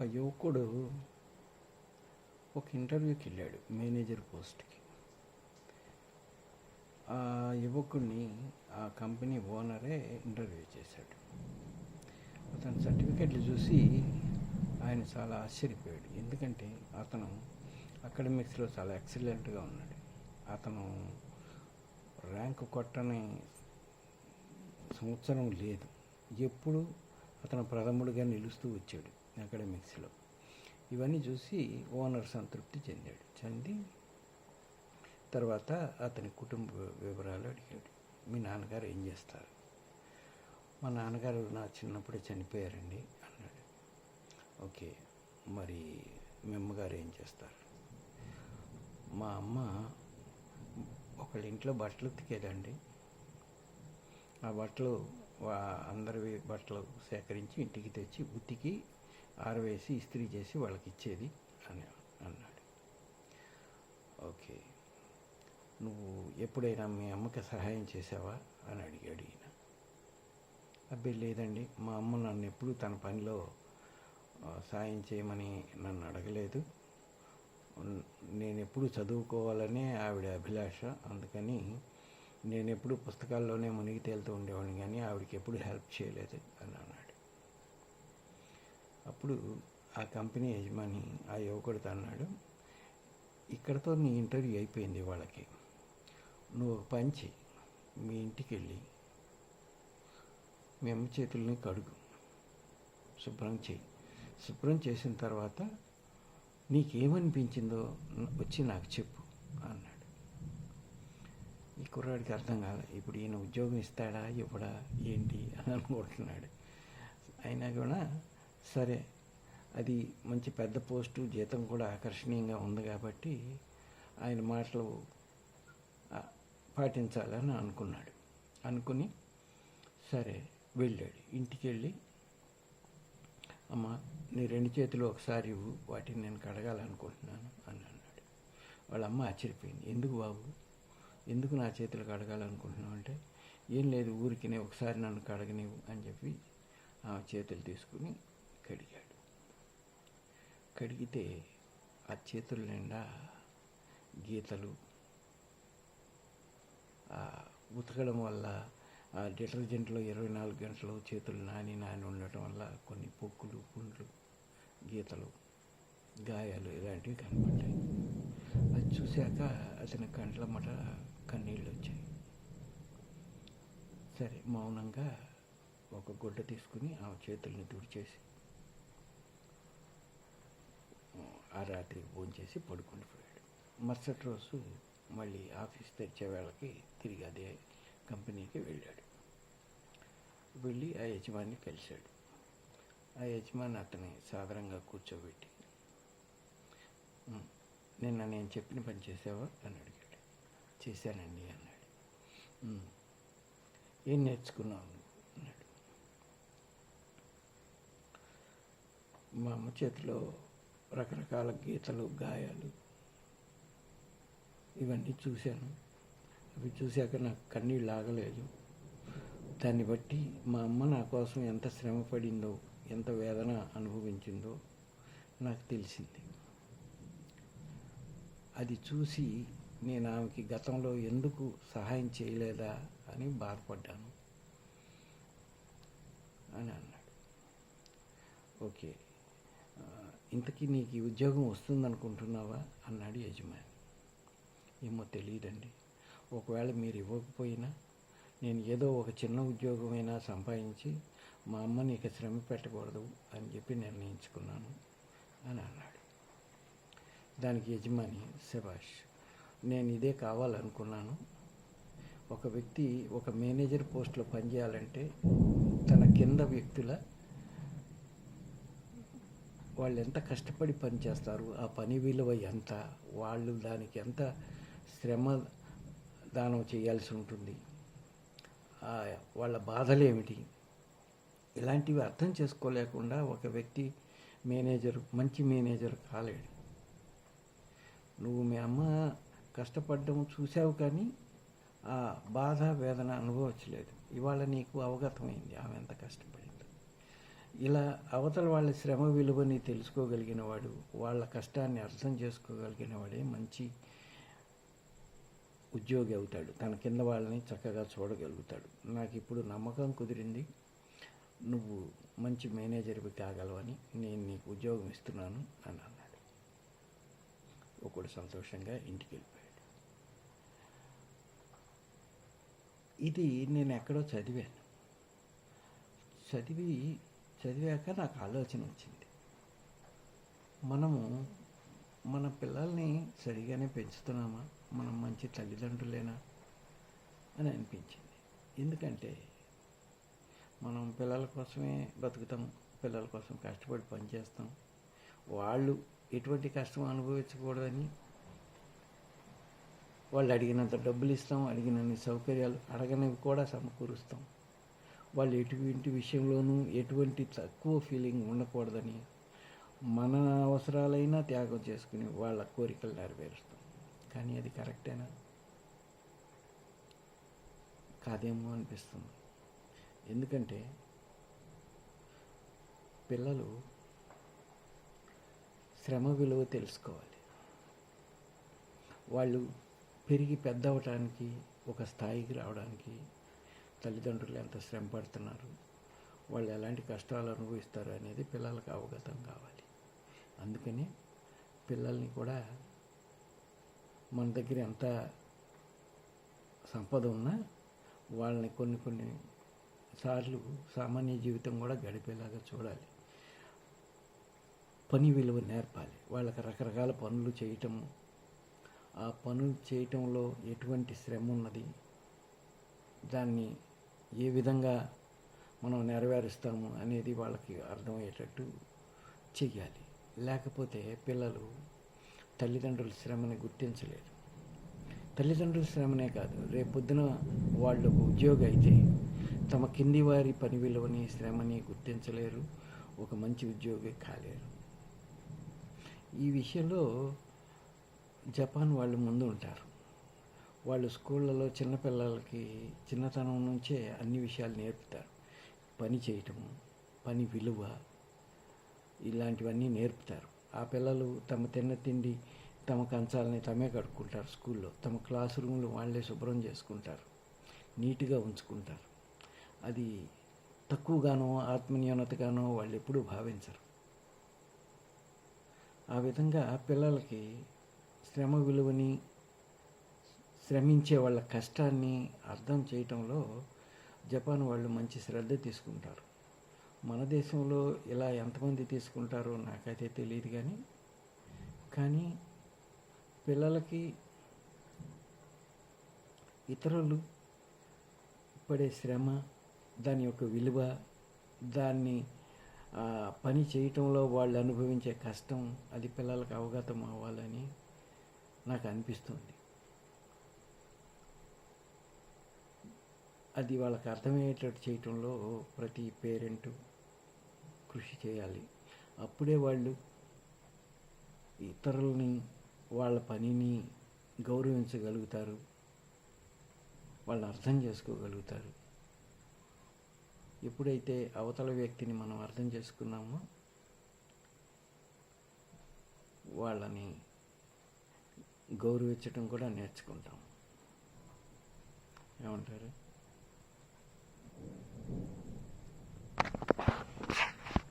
ఒక యువకుడు ఒక ఇంటర్వ్యూకి వెళ్ళాడు మేనేజర్ పోస్ట్కి. ఆ యువకుడిని ఆ కంపెనీ ఓనరే ఇంటర్వ్యూ చేశాడు. అతని సర్టిఫికెట్లు చూసి ఆయన చాలా ఆశ్చర్యపోయాడు. ఎందుకంటే అతను అకాడమిక్స్లో చాలా ఎక్సలెంట్గా ఉన్నాడు. అతను ర్యాంక్ కొట్టని సంవత్సరం లేదు. ఎప్పుడు అతను ప్రథముడిగా నిలుస్తూ వచ్చాడు. అకాడమిక్స్లో ఇవన్నీ చూసి ఓనర్ సంతృప్తి చెందాడు. చెంది తర్వాత అతని కుటుంబ వివరాలు అడిగాడు. మీ నాన్నగారు ఏం చేస్తారు? మా నాన్నగారు నా చిన్నప్పుడే చనిపోయారండి అన్నాడు. ఓకే మరి మీ అమ్మగారు ఏం చేస్తారు? మా అమ్మ ఒకళ్ళ ఇంట్లో బట్టలు ఉతికేదండి. ఆ బట్టలు అందరివి బట్టలు సేకరించి ఇంటికి తెచ్చి ఉతికి ఆరవేసి ఇస్త్రీ చేసి వాళ్ళకి ఇచ్చేది అని అన్నాడు. ఓకే. నువ్వు ఎప్పుడైనా మీ అమ్మకి సహాయం చేసావా? అని అడిగాడు ఈయన. అబ్బాయి లేదండి. మా అమ్మ నన్ను ఎప్పుడూ తన పనిలో సాయం చేయమని నన్ను అడగలేదు. నేను ఎప్పుడు చదువుకోవాలనే ఆవిడ అభిలాష. అందుకని నేను ఎప్పుడు పుస్తకాల్లోనే మునిగి తేలుతూ ఉండేవాడిని కానీ ఆవిడకి ఎప్పుడు హెల్ప్ చేయలేదు అని అన్నాడు. అప్పుడు ఆ కంపెనీ యజమాని ఆ యువకుడితో అన్నాడు ఇక్కడతో నీ ఇంటర్వ్యూ అయిపోయింది వాళ్ళకి. నువ్వు ఒక పంచి మీ ఇంటికి వెళ్ళి మీ అమ్మ చేతుల్ని కడుగు. శుభ్రం చెయ్యి. శుభ్రం చేసిన తర్వాత నీకేమనిపించిందో వచ్చి నాకు చెప్పు అన్నాడు. ఈ కుర్రాడికి అర్థం కాలే. ఇప్పుడు ఈయన ఉద్యోగం ఇస్తాడా? ఇవ్వడా? ఏంటి? అని అనుకుంటున్నాడు. అయినా కూడా సరే అది మంచి పెద్ద పోస్టు జీతం కూడా ఆకర్షణీయంగా ఉంది కాబట్టి ఆయన మాటలు పాటించాలని అనుకున్నాడు. అనుకుని సరే వెళ్ళాడు. ఇంటికి వెళ్ళి అమ్మ నీ రెండు చేతులు ఒకసారి ఇవ్వు వాటిని నేను కడగాలనుకుంటున్నాను అని అన్నాడు. వాళ్ళ అమ్మ ఆశ్చర్యపోయింది. ఎందుకు బాబు? ఎందుకు నా చేతులు కడగాలనుకుంటున్నావు? అంటే ఏం లేదు ఊరికినే ఒకసారి నన్ను కడగనివ్వు అని చెప్పి ఆ చేతులు తీసుకుని కడిగాడు. కడిగితే ఆ చేతుల నిండా గీతలు ఉతకడం వల్ల ఆ డిటర్జెంట్లో ఇరవై నాలుగు గంటలు చేతులు నాని నాని ఉండటం వల్ల కొన్ని పొక్కులు పుండ్లు గీతలు గాయాలు ఇలాంటివి కనపడ్డాయి. అది చూశాక అతని కంట్ల మట కన్నీళ్ళు వచ్చాయి. సరే మౌనంగా ఒక గుడ్డ తీసుకుని ఆ చేతుల్ని తుడిచేసి ఆ రాత్రి భోంచేసి పడుకొని పోయాడు. మరుసటి రోజు మళ్ళీ ఆఫీస్ తెచ్చే వేళకి తిరిగి అదే కంపెనీకి వెళ్ళాడు. వెళ్ళి ఆ యజమాని కలిశాడు. ఆ యజమాని అతని సాధారణంగా కూర్చోబెట్టి నిన్న నేను చెప్పిన పని చేసావా? అని అడిగాడు. చేశానండి అన్నాడు. ఏం నేర్చుకున్నావు? అన్నాడు. మా అమ్మ చేతిలో రకరకాల గీతలు గాయాలు ఇవన్నీ చూశాను. అవి చూశాక నాకు కన్నీళ్ళు ఆగలేదు దాన్ని బట్టి మా అమ్మ నా కోసం ఎంత శ్రమ పడిందో ఎంత వేదన అనుభవించిందో నాకు తెలిసింది. అది చూసి నేను ఆమెకి గతంలో ఎందుకు సహాయం చేయలేదా అని బాధపడ్డాను. అని అన్నాడు. ఓకే. ఇంతకీ నీకు ఈ ఉద్యోగం వస్తుందనుకుంటున్నావా? అన్నాడు యజమాని. ఏమో తెలియదండి. ఒకవేళ మీరు ఇవ్వకపోయినా నేను ఏదో ఒక చిన్న ఉద్యోగమైనా సంపాదించి మా అమ్మని ఇక శ్రమ పెట్టకూడదు అని చెప్పి నిర్ణయించుకున్నాను అని అన్నాడు. దానికి యజమాని శభాష్ నేను ఇదే కావాలనుకున్నాను. ఒక వ్యక్తి ఒక మేనేజర్ పోస్ట్లో పనిచేయాలంటే తన కింద వ్యక్తుల వాళ్ళు ఎంత కష్టపడి పని చేస్తారు? ఆ పని విలువ ఎంత? వాళ్ళు దానికి ఎంత శ్రమ దానం చేయాల్సి ఉంటుంది? వాళ్ళ బాధలు ఏమిటి? ఇలాంటివి అర్థం చేసుకోలేకుండా ఒక వ్యక్తి మేనేజర్ మంచి మేనేజర్ కాలేడు. నువ్వు మీ అమ్మ కష్టపడడం చూసావు కానీ ఆ బాధ వేదన అనుభవించలేదు. ఇవాళ నీకు అవగతమైంది ఆమె ఎంత కష్టపడి ఇలా అవతల వాళ్ళ శ్రమ విలువని తెలుసుకోగలిగిన వాడు వాళ్ళ కష్టాన్ని అర్థం చేసుకోగలిగిన వాడే మంచి ఉద్యోగి అవుతాడు. తన కింద వాళ్ళని చక్కగా చూడగలుగుతాడు. నాకు ఇప్పుడు నమ్మకం కుదిరింది. నువ్వు మంచి మేనేజర్వి కాగలవని నేను నీకు ఉద్యోగం ఇస్తున్నాను అని అన్నాడు. ఒకడు సంతోషంగా ఇంటికి వెళ్ళిపోయాడు. ఇది నేను ఎక్కడో చదివాను. చదివి చదివాక నాకు ఆలోచన వచ్చింది. మనము మన పిల్లల్ని సరిగానే పెంచుతున్నామా? మనం మంచి తల్లిదండ్రులేనా? అని అనిపించింది. ఎందుకంటే మనం పిల్లల కోసమే బతుకుతాం పిల్లల కోసం కష్టపడి పనిచేస్తాం. వాళ్ళు ఎటువంటి కష్టం అనుభవించకూడదని వాళ్ళు అడిగినంత డబ్బులు ఇస్తాం అడిగినన్ని సౌకర్యాలు అడగనివి కూడా సమకూరుస్తాం. వాళ్ళు ఎటువంటి విషయంలోనూ ఎటువంటి తక్కువ ఫీలింగ్ ఉండకూడదని మన అవసరాలైనా త్యాగం చేసుకుని వాళ్ళ కోరికలు నెరవేరుస్తాం. కానీ అది కరెక్టేనా? కాదేమో అనిపిస్తుంది. ఎందుకంటే పిల్లలు శ్రమ విలువ తెలుసుకోవాలి. వాళ్ళు పెరిగి పెద్ద అవటానికి ఒక స్థాయికి రావడానికి తల్లిదండ్రులు ఎంత శ్రమ పడుతున్నారు వాళ్ళు ఎలాంటి కష్టాలు అనుభవిస్తారు అనేది పిల్లలకు అవగతం కావాలి. అందుకని పిల్లల్ని కూడా మన దగ్గర ఎంత సంపద ఉన్నా వాళ్ళని కొన్ని కొన్ని సార్లు సామాన్య జీవితం కూడా గడిపేలాగా చూడాలి. పని విలువ నేర్పాలి. వాళ్ళకి రకరకాల పనులు చేయటం ఆ పనులు చేయటంలో ఎటువంటి శ్రమ ఉన్నది దాన్ని ఏ విధంగా మనం నెరవేరుస్తాము అనేది వాళ్ళకి అర్థమయ్యేటట్టు చెయ్యాలి. లేకపోతే పిల్లలు తల్లిదండ్రుల శ్రమని గుర్తించలేరు. తల్లిదండ్రుల శ్రమనే కాదు రేపొద్దున వాళ్ళు ఒక ఉద్యోగి అయితే తమ కింది వారి పని విలువని శ్రమని గుర్తించలేరు ఒక మంచి ఉద్యోగి కాలేరు. ఈ విషయంలో జపాన్ వాళ్ళు ముందు ఉంటారు. వాళ్ళు స్కూళ్ళలో చిన్నపిల్లలకి చిన్నతనం నుంచే అన్ని విషయాలు నేర్పుతారు. పని చేయటము పని విలువ ఇలాంటివన్నీ నేర్పుతారు. ఆ పిల్లలు తమ తిన్న తిండి తమ కంచాలని తమే కడుక్కుంటారు స్కూల్లో. తమ క్లాస్ రూమ్లు వాళ్ళే శుభ్రం చేసుకుంటారు. నీట్గా ఉంచుకుంటారు. అది తక్కువగానో ఆత్మన్యూనతగానో వాళ్ళు ఎప్పుడూ భావించరు. ఆ విధంగా పిల్లలకి శ్రమ విలువని శ్రమించే వాళ్ళ కష్టాన్ని అర్థం చేయటంలో జపాన్ వాళ్ళు మంచి శ్రద్ధ తీసుకుంటారు. మన దేశంలో ఇలా ఎంతమంది తీసుకుంటారో నాకైతే తెలియదు కానీ కానీ పిల్లలకి ఇతరులు పడే శ్రమ దాని యొక్క విలువ దాన్ని పని చేయటంలో వాళ్ళు అనుభవించే కష్టం అది పిల్లలకు అవగతం అవ్వాలని నాకు అనిపిస్తుంది. అది వాళ్ళకి అర్థమయ్యేటట్టు చేయటంలో ప్రతి పేరెంటు కృషి చేయాలి. అప్పుడే వాళ్ళు ఇతరులని వాళ్ళ పనిని గౌరవించగలుగుతారు. వాళ్ళని అర్థం చేసుకోగలుగుతారు. ఎప్పుడైతే అవతల వ్యక్తిని మనం అర్థం చేసుకున్నామో వాళ్ళని గౌరవించడం కూడా నేర్చుకుంటాం. ఏమంటారు?